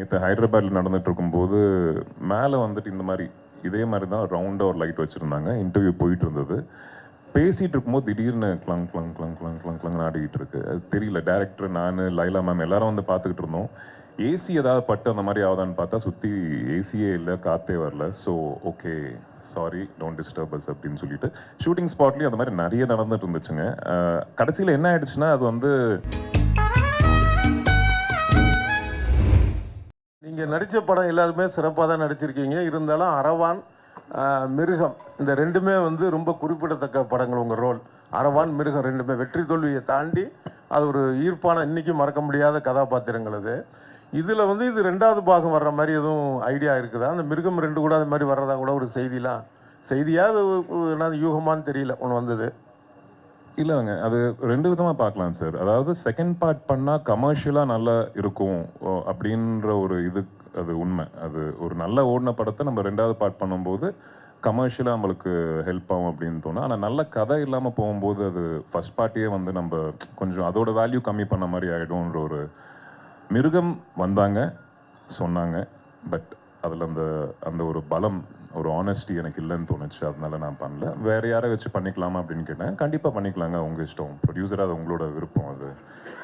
நேற்று ஹைதராபாத்தில் நடந்துட்டு இருக்கும்போது மேலே வந்துட்டு இந்த மாதிரி இதே மாதிரி தான் ரவுண்டாக ஒரு லைட் வச்சுருந்தாங்க. இன்டர்வியூ போயிட்டு இருந்தது. பேசிகிட்டு இருக்கும்போது திடீர்னு கிளங் கிளங் கிளங் கிளங் கிளங் கிளங் ஆடிக்கிட்டு இருக்கு. அது தெரியல டேரக்டர் நான் லைலா மேம் எல்லாரும் வந்து பார்த்துக்கிட்டு இருந்தோம். ஏசி ஏதாவது பட்டு அந்த மாதிரி ஆகுதான்னு பார்த்தா சுற்றி ஏசியே இல்லை காற்றே வரல. So okay sorry don't disturb us அப்படின்னு சொல்லிட்டு ஷூட்டிங் ஸ்பாட்லேயும் அந்த மாதிரி நிறைய நடந்துட்டு இருந்துச்சுங்க. கடைசியில் என்ன ஆயிடுச்சுன்னா அது வந்து நீங்கள் நடித்த படம் எல்லாருமே சிறப்பாக தான் நடிச்சிருக்கீங்க இருந்தாலும் அரவான் மிருகம் இந்த ரெண்டுமே வந்து ரொம்ப குறிப்பிடத்தக்க படங்கள் உங்கள் ரோல் அரவான் மிருகம் ரெண்டுமே வெற்றி தோல்வியை தாண்டி அது ஒரு ஈர்ப்பான இன்னைக்கும் மறக்க முடியாத கதாபாத்திரங்கள் அது இதில் வந்து இது ரெண்டாவது பாகம் வர்ற மாதிரி எதுவும் ஐடியா இருக்குதா அந்த மிருகம் ரெண்டு கூட அது மாதிரி வர்றதா கூட ஒரு செய்திலாம் செய்தியாக அது என்ன யூகமான்னு தெரியல ஒன்று வந்தது இல்லைங்க அது ரெண்டு விதமாக பார்க்கலாம் சார் அதாவது செகண்ட் பார்ட் பண்ணால் கமர்ஷியலாக நல்லா இருக்கும் ஓ, அப்படின்ற ஒரு இது அது உண்மை. அது ஒரு நல்ல ஓடின படத்தை நம்ம ரெண்டாவது பார்ட் பண்ணும்போது கமர்ஷியலாக நம்மளுக்கு ஹெல்ப் ஆகும் அப்படின்னு தோணும். ஆனால் நல்ல கதை இல்லாமல் போகும்போது அது ஃபர்ஸ்ட் பார்ட்டியே வந்து நம்ம கொஞ்சம் அதோட வேல்யூ கம்மி பண்ண மாதிரி ஆகிடும்ன்ற ஒரு மிருகம் வந்தாங்க சொன்னாங்க. பட் அதில் அந்த அந்த ஒரு பலம் ஒரு ஆனஸ்டி எனக்கு இல்லைன்னு தோணுச்சு. அதனால நான் பண்ணல. வேற யாரை வச்சு பண்ணிக்கலாமா அப்படின்னு கேட்டேன். கண்டிப்பாக பண்ணிக்கலாங்க. உங்கள் இஷ்டம். ப்ரொடியூசர் அது உங்களோட விருப்பம் அது.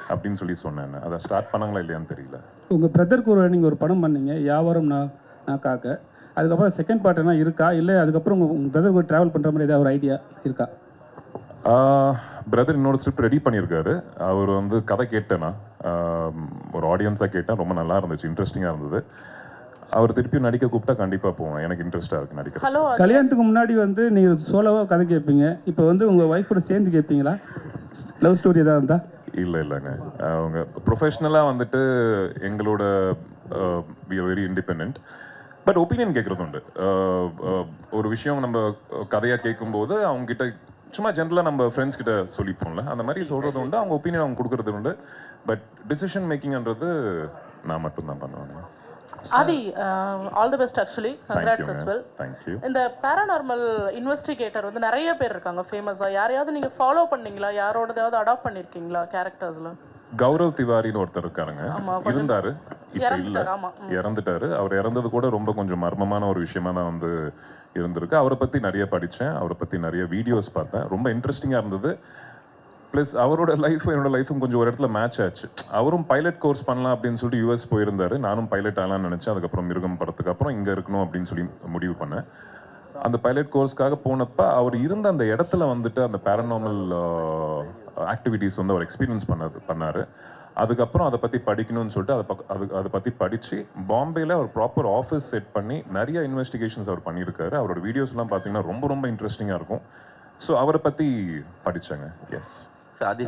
அப்படின்னு சொல்லி சொன்னேன். அதை ஸ்டார்ட் பண்ணாங்களா இல்லையான்னு தெரியல. உங்கள் பிரதருக்கு ஒரு நீங்கள் ஒரு படம் பண்ணீங்க. வியாபாரம் நான் நான் காக்க. அதுக்கப்புறம் செகண்ட் பார்ட் என்ன இருக்கா? இல்லை அதுக்கப்புறம் உங்கள் உங்கள் பிரதர் கூட ட்ராவல் பண்ணுற மாதிரி ஏதாவது ஒரு ஐடியா இருக்கா? பிரதர் இன்னொரு ஸ்கிரிப்ட் ரெடி பண்ணியிருக்காரு. அவர் வந்து கதை கேட்டேன்னா ஒரு ஆடியன்ஸாக கேட்டேன். ரொம்ப நல்லா இருந்துச்சு. இன்ட்ரெஸ்டிங்காக இருந்தது. அவர் திருப்பி நடிக்க கூப்பிட்டா கண்டிப்பாக போவேன். எனக்கு இன்ட்ரெஸ்ட்டாக இருக்குது நடிக்கிறது ஹலோ கல்யாணத்துக்கு முன்னாடி வந்து நீங்கள் சோலோவாக கதை கேட்பீங்க இப்போ வந்து உங்கள் ஒய்ஃப் கூட சேர்ந்து கேட்பீங்களா லவ் ஸ்டோரி ஏதாவது இருந்தா? இல்லை இல்லைங்க. அவங்க ப்ரொஃபஷ்னலாக வந்துட்டு எங்களோட we very independent but opinion கேட்குறது உண்டு. ஒரு விஷயம் நம்ம கதையாக கேட்கும்போது அவங்க கிட்ட சும்மா ஜென்ரலாக நம்ம ஃப்ரெண்ட்ஸ் கிட்ட சொல்லிப்போம்ல. அந்த மாதிரி சொல்கிறது உண்டு. அவங்க ஒப்பீனியன் அவங்க கொடுக்கறது உண்டு. பட் டிசிஷன் மேக்கிங்ன்றது நான் மட்டும்தான் பண்ணுவேன் Aadhi all the best actually congrats as well இந்த பேரானார்மல் இன்வெஸ்டிகேட்டர் வந்து நிறைய பேர் இருக்காங்க ஃபேமஸா யாரையாவது நீங்க ஃபாலோ பண்ணீங்களா? யாரோடதாவது அடாப்ட் பண்ணிருக்கீங்களா கேரக்டர்ஸ்ல கௌரவ் திவாரின்னு ஒருத்தர் இருக்காருங்க. ஆமா, இருந்தாரு இப்ப இல்ல. இறந்துட்டாரு அவர் இறந்தது கூட ரொம்ப கொஞ்சம் மர்மமான ஒரு விஷயமா தான் வந்து இருந்திருக்கு. அவரை பத்தி நிறைய படிச்சேன். அவரை பத்தி நிறைய வீடியோஸ் பார்த்தேன். ரொம்ப இன்ட்ரெஸ்டிங்கா இருந்தது. ப்ளஸ் அவரோட லைஃப் என்னோட லைஃபும் கொஞ்சம் ஒரு இடத்துல மேட்ச் ஆச்சு. அவரும் பைலட் கோர்ஸ் பண்ணலாம் அப்படின்னு சொல்லிட்டு யூஎஸ் போயிருந்தாரு. நானும் பைலட் ஆகலாம்னு நினச்சேன். அதுக்கப்புறம் மிருகம் படத்துக்கு அப்புறம் இங்கே இருக்கணும் அப்படின்னு சொல்லி முடிவு பண்ணேன். அந்த பைலட் கோர்ஸ்க்காக போனப்ப அவர் இருந்த அந்த இடத்துல வந்துட்டு அந்த பேரனாமல் ஆக்டிவிட்டீஸ் வந்து அவர் எக்ஸ்பீரியன்ஸ் பண்ணது பண்ணார். அதுக்கப்புறம் அதை பற்றி படிக்கணும்னு சொல்லிட்டு அதை பக் அது அதை பற்றி படித்து பாம்பேயில் அவர் ப்ராப்பர் ஆஃபீஸ் செட் பண்ணி நிறைய இன்வெஸ்டிகேஷன்ஸ் அவர் பண்ணியிருக்காரு. அவரோட வீடியோஸ்லாம் பார்த்தீங்கன்னா ரொம்ப ரொம்ப இன்ட்ரெஸ்டிங்காக இருக்கும். ஸோ அவரை பற்றி படித்தேங்க எஸ் ஆதி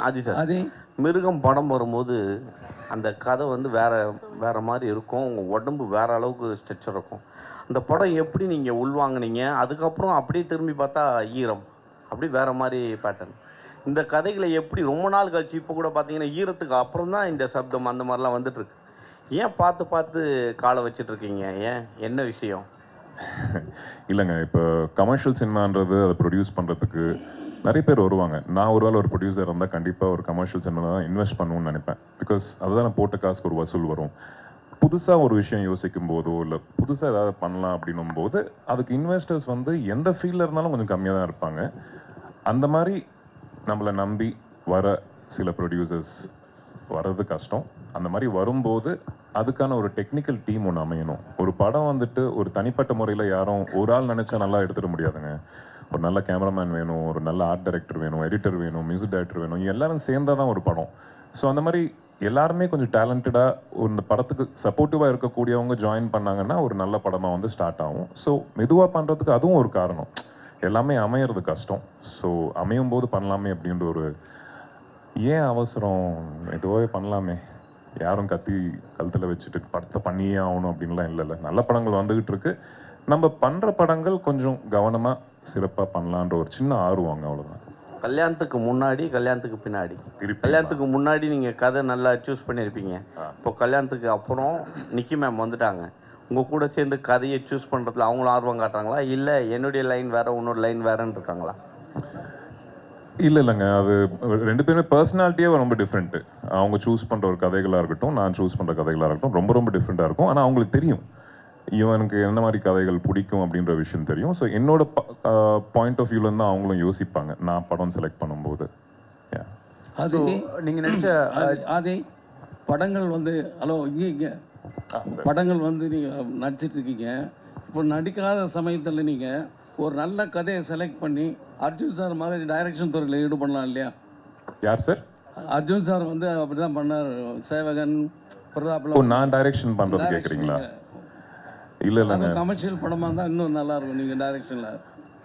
ஆதி சார். அது மிருகம் படம் வரும்போது அந்த கதை வந்து வேற வேற மாதிரி இருக்கும். உங்க உடம்பு வேற அளவுக்கு ஸ்ட்ரெச்சர் இருக்கும். அந்த படம் எப்படி நீங்க உள்வாங்குனீங்க? அதுக்கப்புறம் அப்படியே திரும்பி பார்த்தா ஈரம். அப்படி வேற மாதிரி பேட்டர்ன் இந்த கதைகளை எப்படி ரொம்ப நாள் கழிச்சு இப்போ கூட பார்த்தீங்கன்னா ஈரத்துக்கு அப்புறம் தான் இந்த சப்தம் அந்த மாதிரிலாம் வந்துட்டு இருக்கு ஏன் பார்த்து பார்த்து காலை வச்சிட்டு இருக்கீங்க? ஏன்? என்ன விஷயம்? இல்லைங்க இப்போ கமர்ஷியல் சினிமான்றது அதை ப்ரொடியூஸ் பண்ணுறதுக்கு நிறைய பேர் வருவாங்க. நான் ஒரு வேளை ஒரு ப்ரொடியூசர் இருந்தால் கண்டிப்பாக ஒரு கமர்ஷியல் சேனலில் தான் இன்வெஸ்ட் பண்ணணும்னு நினைப்பேன். பிகாஸ் அதுதான் நான் போட்ட காசுக்கு ஒரு வசூல் வரும். புதுசாக ஒரு விஷயம் யோசிக்கும் போதோ இல்லை புதுசாக ஏதாவது பண்ணலாம் அப்படின்னும் போது அதுக்கு இன்வெஸ்டர்ஸ் வந்து எந்த ஃபீல்டில் இருந்தாலும் கொஞ்சம் கம்மியாக தான் இருப்பாங்க. அந்த மாதிரி நம்மளை நம்பி வர சில ப்ரொடியூசர்ஸ் வர்றது கஷ்டம். அந்த மாதிரி வரும்போது அதுக்கான ஒரு டெக்னிக்கல் டீம் ஒன்று அமையணும். ஒரு படம் வந்துட்டு ஒரு தனிப்பட்ட முறையில் யாரும் ஒரு ஆள் நினச்சா நல்லா எடுத்துட முடியாதுங்க. ஒரு நல்ல கேமராமேன் வேணும் ஒரு நல்ல ஆர்ட் டைரக்டர் வேணும் எடிட்டர் வேணும் மியூசிக் டைரக்டர் வேணும் எல்லாரும் சேர்ந்தால் தான் ஒரு படம். ஸோ அந்த மாதிரி எல்லாருமே கொஞ்சம் டேலண்டடாக இந்த படத்துக்கு சப்போர்ட்டிவாக இருக்கக்கூடியவங்க ஜாயின் பண்ணாங்கன்னா ஒரு நல்ல படமாக வந்து ஸ்டார்ட் ஆகும். ஸோ மெதுவாக பண்ணுறதுக்கு அதுவும் ஒரு காரணம். எல்லாமே அமையிறது கஷ்டம். ஸோ அமையும் போது பண்ணலாமே அப்படின்ற ஒரு ஏன் அவசரம்? மெதுவாகவே பண்ணலாமே. யாரும் கத்தி கழுத்தில் வச்சுட்டு படத்தை பண்ணியே ஆகணும் அப்படின்லாம் இல்லைல்ல. நல்ல படங்கள் வந்துக்கிட்டு இருக்கு. நம்ம பண்ணுற படங்கள் கொஞ்சம் கவனமாக சிறப்பா பண்ணலான்ற ஒரு சின்ன ஆர்வம் அங்க அவ்வளவுதான். கல்யாணத்துக்கு முன்னாடி கல்யாணத்துக்கு பின்னாடி. கல்யாணத்துக்கு முன்னாடி நீங்கள் கதை நல்லா சூஸ் பண்ணியிருப்பீங்க இப்போ கல்யாணத்துக்கு அப்புறம் நிக்கி மேம் வந்துட்டாங்க. உங்கள் கூட சேர்ந்து கதையை சூஸ் பண்ணுறதுல அவங்களும் ஆர்வம் காட்டுறாங்களா? இல்லை என்னுடைய லைன் வேற உன்னோட லைன் வேறன்னு இருக்காங்களா? இல்லை இல்லைங்க. அது ரெண்டு பேருமே பர்சனாலிட்டியே ரொம்ப டிஃப்ரெண்ட்டு அவங்க சூஸ் பண்ணுற ஒரு கதைகளாக இருக்கட்டும் நான் சூஸ் பண்ணுற கதைகளாக இருக்கட்டும் ரொம்ப ரொம்ப டிஃப்ரெண்ட்டாக இருக்கும். ஆனால் அவங்களுக்கு தெரியும். இவனுக்கு என்ன மாதிரி கதைகள் பிடிக்கும் அப்படின்ற விஷயம் தெரியும். ஸோ என்னோட பாயிண்ட் ஆஃப் வியூலேருந்து தான் அவங்களும் யோசிப்பாங்க நான் படம் செலக்ட் பண்ணும்போது. Yeah. அது நீங்க நடிச்ச அது- படங்கள் வந்து ஹலோ இங்கே இங்கே. படங்கள் வந்து நீங்கள் நடிச்சிட்டு இருக்கீங்க. இப்போ நடிக்காத சமயத்தில் நீங்கள் ஒரு நல்ல கதையை செலக்ட் பண்ணி அர்ஜுன் சார் மாதிரி டைரக்ஷன் துறையில் ஈடுபடலாம் இல்லையா? யார் சார்? அர்ஜுன் சார் வந்து அப்படி தான் பண்ணார். சேவகன் ஓ பிரதாப்லாம் நான் டைரக்ஷன் பண்ணுறது கேட்குறீங்களா இல்லை இல்லைங்க. அது கமர்ஷியல் படமாக இருந்தால் இன்னும் நல்லா இருக்கும். நீங்கள் டைரக்ஷனில்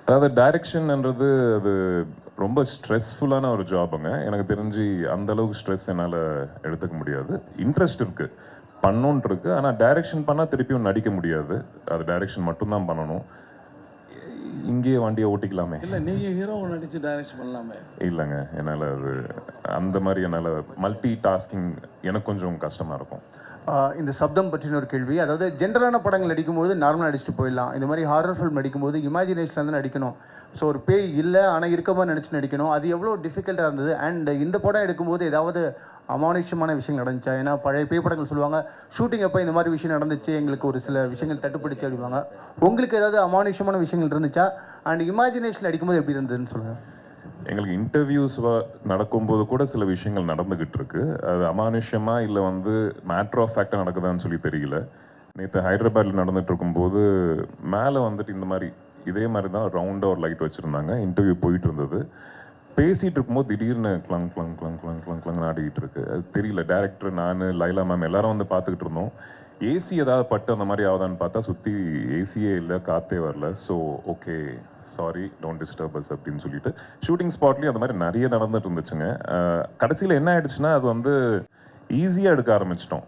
அதாவது டைரக்ஷன்ன்றது அது ரொம்ப ஸ்ட்ரெஸ்ஃபுல்லான ஒரு ஜாபுங்க எனக்கு தெரிஞ்சு அந்த அளவுக்கு ஸ்ட்ரெஸ் என்னால் எடுத்துக்க முடியாது. இன்ட்ரெஸ்ட் இருக்கு. பண்ணணுன்ட்டு இருக்கு. ஆனால் டைரக்ஷன் பண்ணால் திருப்பியும் நடிக்க முடியாது. அது டைரக்ஷன் மட்டும்தான் பண்ணணும். இங்கேயே வண்டியை ஓட்டிக்கலாமே. இல்லை நீங்கள் ஹீரோவை நடித்து டைரக்ஷன் பண்ணலாமே. இல்லைங்க. என்னால் அது அந்த மாதிரி என்னால் மல்டி டாஸ்கிங் எனக்கு கொஞ்சம் கஷ்டமாக இருக்கும். இந்த சப்தம் பற்றின ஒரு கேள்வி. அதாவது ஜென்ரலான படங்கள் அடிக்கும்போது நார்மலாக அடிச்சுட்டு போயிடலாம். இந்த மாதிரி ஹாரர் ஃபில்ம் அடிக்கும்போது இமேஜினேஷனில் வந்து அடிக்கணும் ஸோ ஒரு பேய் இல்லை ஆனால் இருக்க நினச்சி நடிக்கணும். அது எவ்வளோ டிஃபிகல்ட்டாக இருந்தது. அண்ட் இந்த படம் எடுக்கும்போது ஏதாவது அமானுஷ்யமான விஷயங்கள் நடந்துச்சா? ஏன்னா பழைய பேய் படங்கள் சொல்லுவாங்க ஷூட்டிங் அப்போ இந்த மாதிரி விஷயம் நடந்துச்சு. எங்களுக்கு ஒரு சில விஷயங்கள் தட்டுப்படுத்தி அடிவாங்க உங்களுக்கு ஏதாவது அமானுஷ்யமான விஷயங்கள் இருந்துச்சா? அண்ட் இமேஜினேஷன் அடிக்கும்போது எப்படி இருந்ததுன்னு சொல்லுங்கள் எங்களுக்கு இன்டர்வியூஸ் நடக்கும்போது கூட சில விஷயங்கள் நடந்துகிட்டு இருக்கு அது அமானுஷ்யமா இல்லை வந்து மேட்ரு ஆஃப் ஃபேக்டாக நடக்குதான்னு சொல்லி தெரியல நேற்று ஹைதராபாத்தில் நடந்துட்டு இருக்கும்போது மேலே வந்துட்டு இந்த மாதிரி இதே மாதிரி தான் ரவுண்டாக ஒரு லைட் வச்சுருந்தாங்க இன்டர்வியூ போயிட்டு இருந்தது பேசிகிட்டு இருக்கும்போது திடீர்னு கிளங் கிளங் கிளங் கிளங் கிளங் கிளங் ஆடிக்கிட்டு இருக்கு அது தெரியல டேரக்டர் நான் லைலா மேம் எல்லாரும் வந்து பார்த்துக்கிட்டு இருந்தோம் ஏசி ஏதாவது பட்டு அந்த மாதிரி ஆகுதான்னு பார்த்தா சுற்றி ஏசியே இல்லை காற்றே வரல. So okay sorry don't disturb us அப்படின்னு சொல்லிட்டு ஷூட்டிங் ஸ்பாட்லேயும் அந்த மாதிரி நிறைய நடந்துட்டு இருந்துச்சுங்க. கடைசியில் என்ன ஆயிடுச்சுன்னா அது வந்து ஈஸியாக எடுக்க ஆரம்பிச்சிட்டோம்.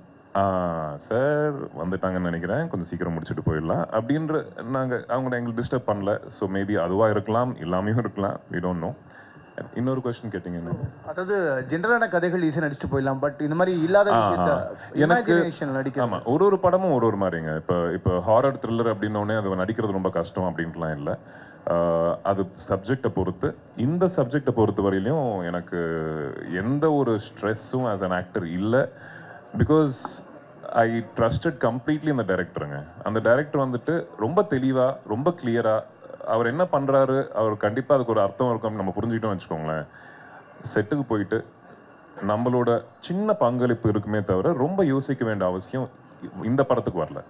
சார் வந்துட்டாங்கன்னு நினைக்கிறேன். கொஞ்சம் சீக்கிரம் முடிச்சுட்டு போயிடலாம். அப்படின்ற நாங்கள் அவங்க எங்களுக்கு டிஸ்டர்ப் பண்ணல. ஸோ மேபி அதுவாக இருக்கலாம் இல்லாமையும் இருக்கலாம். வி டோன்ட் நோ இன்னொரு கொஸ்டின் கேட்டிங்க அதாவது ஜென்ரலான கதைகள் ஈஸியாக நடிச்சுட்டு போயிடலாம் பட் இந்த மாதிரி இல்லாத விஷயத்த இமேஜினேஷன் நடிக்க ஆமா ஒரு ஒரு படமும் ஒரு ஒரு மாதிரிங்க. இப்போ இப்போ ஹாரர் த்ரில்லர் அப்படின்னோடனே அது நடிக்கிறது ரொம்ப கஷ்டம் அப்படின்ட்டுலாம் இல்லை. அது சப்ஜெக்டை பொறுத்து. இந்த சப்ஜெக்டை பொறுத்த வரையிலையும் எனக்கு எந்த ஒரு ஸ்ட்ரெஸ்ஸும் ஆஸ் அன் ஆக்டர் இல்லை. பிகாஸ் ஐ ட்ரஸ்டட் கம்ப்ளீட்லி இந்த டைரக்டருங்க அந்த டைரக்டர் வந்துட்டு ரொம்ப தெளிவாக ரொம்ப கிளியராக அவர் என்ன பண்ணுறாரு அவர் கண்டிப்பாக அதுக்கு ஒரு அர்த்தம் இருக்கும் நம்ம புரிஞ்சுக்கிட்டோம் வச்சுக்கோங்களேன். செட்டுக்கு போயிட்டு நம்மளோட சின்ன பங்களிப்பு இருக்குமே தவிர ரொம்ப யோசிக்க வேண்டிய அவசியம் இந்த படத்துக்கு வரல.